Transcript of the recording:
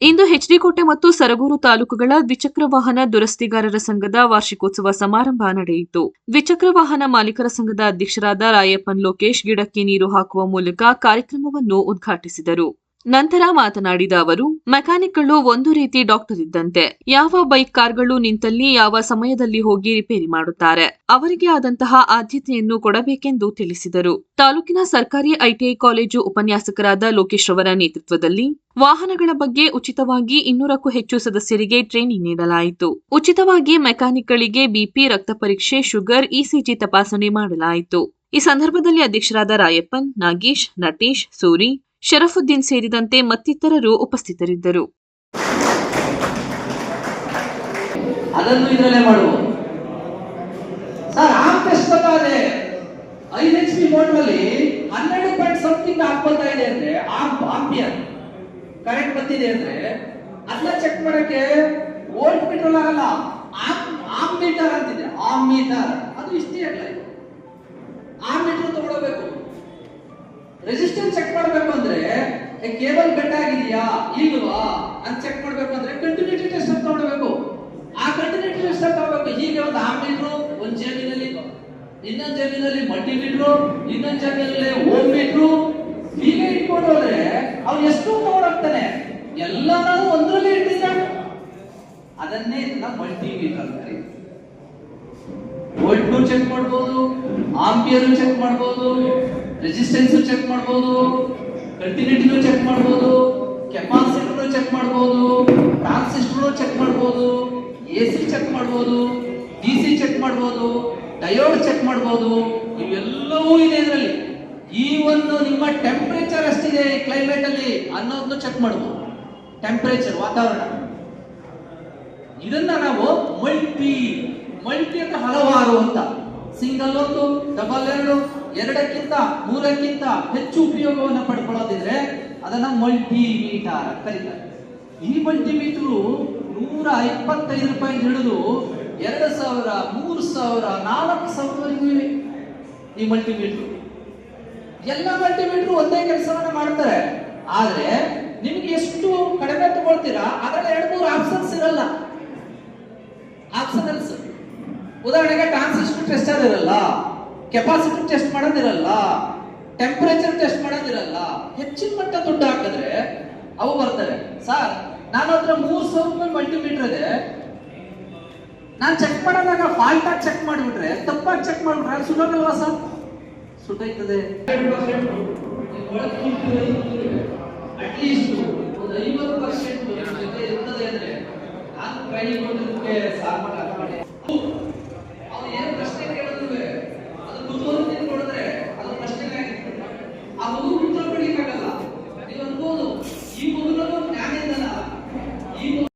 ಇಂದು ಹೆಚ್ಡಿಕೋಟೆ ಮತ್ತು ಸರಗೂರು ತಾಲೂಕುಗಳ ದ್ವಿಚಕ್ರ ವಾಹನ ದುರಸ್ತಿಗಾರರ ಸಂಘದ ವಾರ್ಷಿಕೋತ್ಸವ ಸಮಾರಂಭ ನಡೆಯಿತು. ದ್ವಿಚಕ್ರ ವಾಹನ ಮಾಲೀಕರ ಸಂಘದ ಅಧ್ಯಕ್ಷರಾದ ರಾಯಪ್ಪನ್ ಲೋಕೇಶ್ ಗಿಡಕ್ಕೆ ನೀರು ಹಾಕುವ ಮೂಲಕ ಕಾರ್ಯಕ್ರಮವನ್ನು ಉದ್ಘಾಟಿಸಿದರು. ನಂತರ ಮಾತನಾಡಿದ ಅವರು, ಮೆಕ್ಯಾನಿಕ್ಗಳು ಒಂದು ರೀತಿ ಡಾಕ್ಟರ್ ಇದ್ದಂತೆ ಯಾವ ಬೈಕ್ ಕಾರ್ಗಳು ನಿಂತಲ್ಲಿ ಯಾವ ಸಮಯದಲ್ಲಿ ಹೋಗಿ ರಿಪೇರಿ ಮಾಡುತ್ತಾರೆ, ಅವರಿಗೆ ಆದಂತಹ ಆದ್ಯತೆಯನ್ನು ಕೊಡಬೇಕೆಂದು ತಿಳಿಸಿದರು. ತಾಲೂಕಿನ ಸರ್ಕಾರಿ ಐಟಿಐ ಕಾಲೇಜು ಉಪನ್ಯಾಸಕರಾದ ಲೋಕೇಶ್ ಅವರ ನೇತೃತ್ವದಲ್ಲಿ ವಾಹನಗಳ ಬಗ್ಗೆ ಉಚಿತವಾಗಿ ಇನ್ನೂರಕ್ಕೂ ಹೆಚ್ಚು ಸದಸ್ಯರಿಗೆ ಟ್ರೈನಿಂಗ್ ನೀಡಲಾಯಿತು. ಉಚಿತವಾಗಿ ಮೆಕ್ಯಾನಿಕ್ಗಳಿಗೆ ಬಿಪಿ, ರಕ್ತ ಪರೀಕ್ಷೆ, ಶುಗರ್, ಇಸಿಜಿ ತಪಾಸಣೆ ಮಾಡಲಾಯಿತು. ಈ ಸಂದರ್ಭದಲ್ಲಿ ಅಧ್ಯಕ್ಷರಾದ ರಾಯಪ್ಪನ್, ನಾಗೇಶ್, ನಟೇಶ್, ಸೂರಿ ಶರಫುದ್ದೀನ್ ಸೇರಿದಂತೆ ಮತ್ತಿತರರು ಉಪಸ್ಥಿತರಿದ್ದರು. ಅದನ್ನು ಇದರಲ್ಲೇ ಮಾಡುವ. ಸರ್ ಆಮ್ ಟೆಸ್ಟ್ ಬೇಕಾದ್ರೆ ಐದು ಎಚ್ ಪಿ ಮೋಟ್ರಲ್ಲಿ ಹನ್ನೆರಡು ಪಾಯಿಂಟ್ ಸಮಥಿಂಗ್ ಆಗ್ಬೋತಾ ಇದೆ ಅಂದ್ರೆ ಆಮ್ ಆಂಪಿಯರ್ ಕರೆಂಟ್ ಬಂದಿದೆ ಅಂದ್ರೆ ಅದನ್ನ ಚೆಕ್ ಮಾಡಕ್ಕೆ ವೋಲ್ಟ್ ಮೀಟರ್ ಆಗಲ್ಲ. ಆಮ್ ಮೀಟರ್ ಅಂತಿದೆ. ಆಮ್ ಮೀಟರ್ ಅದು ಇಷ್ಟೇ ಅಲ್ಲ ರೆಸಿಸ್ಟೆನ್ಸ್ ಚೆಕ್ ಮಾಡಬೇಕು ಅಂದ್ರೆ ಕೇಬಲ್ ಕಟ್ ಆಗಿದೆಯಾ ಇಲ್ವಾ ಅಂತ ಚೆಕ್ ಮಾಡಬೇಕು ಅಂದ್ರೆ ಕಂಟಿನ್ಯೂಟಿ ಟೆಸ್ಟ್ ಅಂತ ಮಾಡಬೇಕು. ಆ ಕಂಟಿನ್ಯೂಟಿ ಟೆಸ್ಟ್ ಅಂತ ತಗೊಳ್ಬೇಕು ಹೀಗೆ ಒಂದು ಆಮ್ ಲೀಟ್ರು ಒಂದ್ ಜೇಬಿನಲ್ಲಿ, ಇನ್ನೊಂದ್ ಜೇಬಿನಲ್ಲಿ ಮಟ್ಟಿ ಲೀಟ್ರು ಇನ್ನೊಂದ್ ಜೇಬಿನಲ್ಲಿ ಓಮ್ ಲೀಟ್ರು ಹೀಗೆ ಇಟ್ಕೊಂಡು ಹೋದ್ರೆ ಅವ್ನು ಎಷ್ಟು ತಗೊಂಡೋಗ್ತಾನೆ ಎಲ್ಲಾನು ಒಂದ್ರಲ್ಲಿ ಇಟ್ಟಿದ್ದಾನೆ ಅದನ್ನೇ ನಾವು ಮಲ್ಟಿ ಮೀಟರ್ ಅಂತಾರೆ ವೋಲ್ಟ್ನು ಚೆಕ್ ಮಾಡ್ಬೋದು ಆಂಪಿಯರ್ ಚೆಕ್ ಮಾಡ್ಬೋದು ರೆಸಿಸ್ಟೆನ್ಸ್ ಚೆಕ್ ಮಾಡ್ಬೋದು, ಕಂಟಿನ್ಯೂಟಿನೂ ಚೆಕ್ ಮಾಡ್ಬೋದು ಕೆಪಾಸಿಟರ್ ಚೆಕ್ ಮಾಡ್ಬೋದು ಟ್ರಾನ್ಸಿಸ್ಟರ್ ಚೆಕ್ ಮಾಡ್ಬೋದು ಎ ಸಿ ಚೆಕ್ ಮಾಡ್ಬೋದು ಡಿ ಸಿ ಚೆಕ್ ಮಾಡ್ಬೋದು, ಡಯೋಡ್ ಚೆಕ್ ಮಾಡ್ಬೋದು, ಇವೆಲ್ಲವೂ ಇದೆ ಇದರಲ್ಲಿ. ಈ ಒಂದು ನಿಮ್ಮ ಟೆಂಪರೇಚರ್ ಅಷ್ಟಿದೆ ಕ್ಲೈಮೇಟ್ ಅಲ್ಲಿ ಅನ್ನೋದನ್ನು ಚೆಕ್ ಮಾಡ್ಬೋದು. ಟೆಂಪರೇಚರ್ ವಾತಾವರಣ. ಇದನ್ನ ನಾವು ಮಲ್ಟಿ ಮಲ್ಟಿ ಅಂತ ಹಲವಾರು ಅಂತ. ಸಿಂಗಲ್ ಒಂದು ಡಬಲ್ ಎರಡು, ಎರಡಕ್ಕಿಂತ ಮೂರಕ್ಕಿಂತ ಹೆಚ್ಚು ಉಪಯೋಗವನ್ನು ಪಡ್ಕೊಳ್ಳೋದಿದ್ರೆ ಅದನ್ನ ಮಲ್ಟಿ ಮೀಟರ್ ಅಂತ ಕರೀತಾರೆ. ಈ ಮಲ್ಟಿಮೀಟರ್ ನೂರ ಇಪ್ಪತ್ತೈದು ರೂಪಾಯಿ ಹಿಡಿದು ಎರಡು ಸಾವಿರ, ಮೂರು ಸಾವಿರ, ನಾಲ್ಕು ಸಾವಿರವರೆಗೂ ಇವೆ ಈ ಮಲ್ಟಿಮೀಟರ್ ಎಲ್ಲ ಮಲ್ಟಿಮೀಟರ್ ಒಂದೇ ಕೆಲಸವನ್ನ ಮಾಡ್ತಾರೆ. ಆದ್ರೆ ನಿಮ್ಗೆ ಎಷ್ಟು ಕಡಿಮೆ ತಗೊಳ್ತೀರಾ? ಅದ್ರಲ್ಲಿ ಎರಡು, ಮೂರು ಆಪ್ಷನ್ಸ್ ಇರಲ್ಲ. ಆಪ್ಷನಲ್ಸ್ ಉದಾಹರಣೆಗೆ ಟ್ರಾನ್ಸಿಸ್ಟರ್ ಟೆಸ್ಟ್ ಇರಲ್ಲ ಕೆಪಾಸಿಟರ್ ಟೆಸ್ಟ್ ಮಾಡೋದಿರಲ್ಲ, ಟೆಂಪರೇಚರ್ ಟೆಸ್ಟ್ ಮಾಡೋದಿರಲ್ಲ, ಹೆಚ್ಚಿನ ಮಟ್ಟ ದುಡ್ಡು ಹಾಕಿದ್ರೆ ಅವು ಬರ್ತವೆ. ಸರ್, ನಾನು ಹತ್ರ ಮೂರ್ ಸಾವಿರ ರೂಪಾಯಿ ಮಲ್ಟಿಮೀಟರ್ ಇದೆ. ನಾನು ಚೆಕ್ ಮಾಡಿದಾಗ ಫಾಲ್ಟ್ ಆಗಿ ಚೆಕ್ ಮಾಡಿಬಿಟ್ರೆ, ತಪ್ಪಾಗಿ ಚೆಕ್ ಮಾಡಿಬಿಟ್ರೆ ಸುಡೋಗಲ್ವಾ ಸರ್? ಸುಟ್ಟೈತದೆ ಅಟ್ಲೀಸ್ಟ್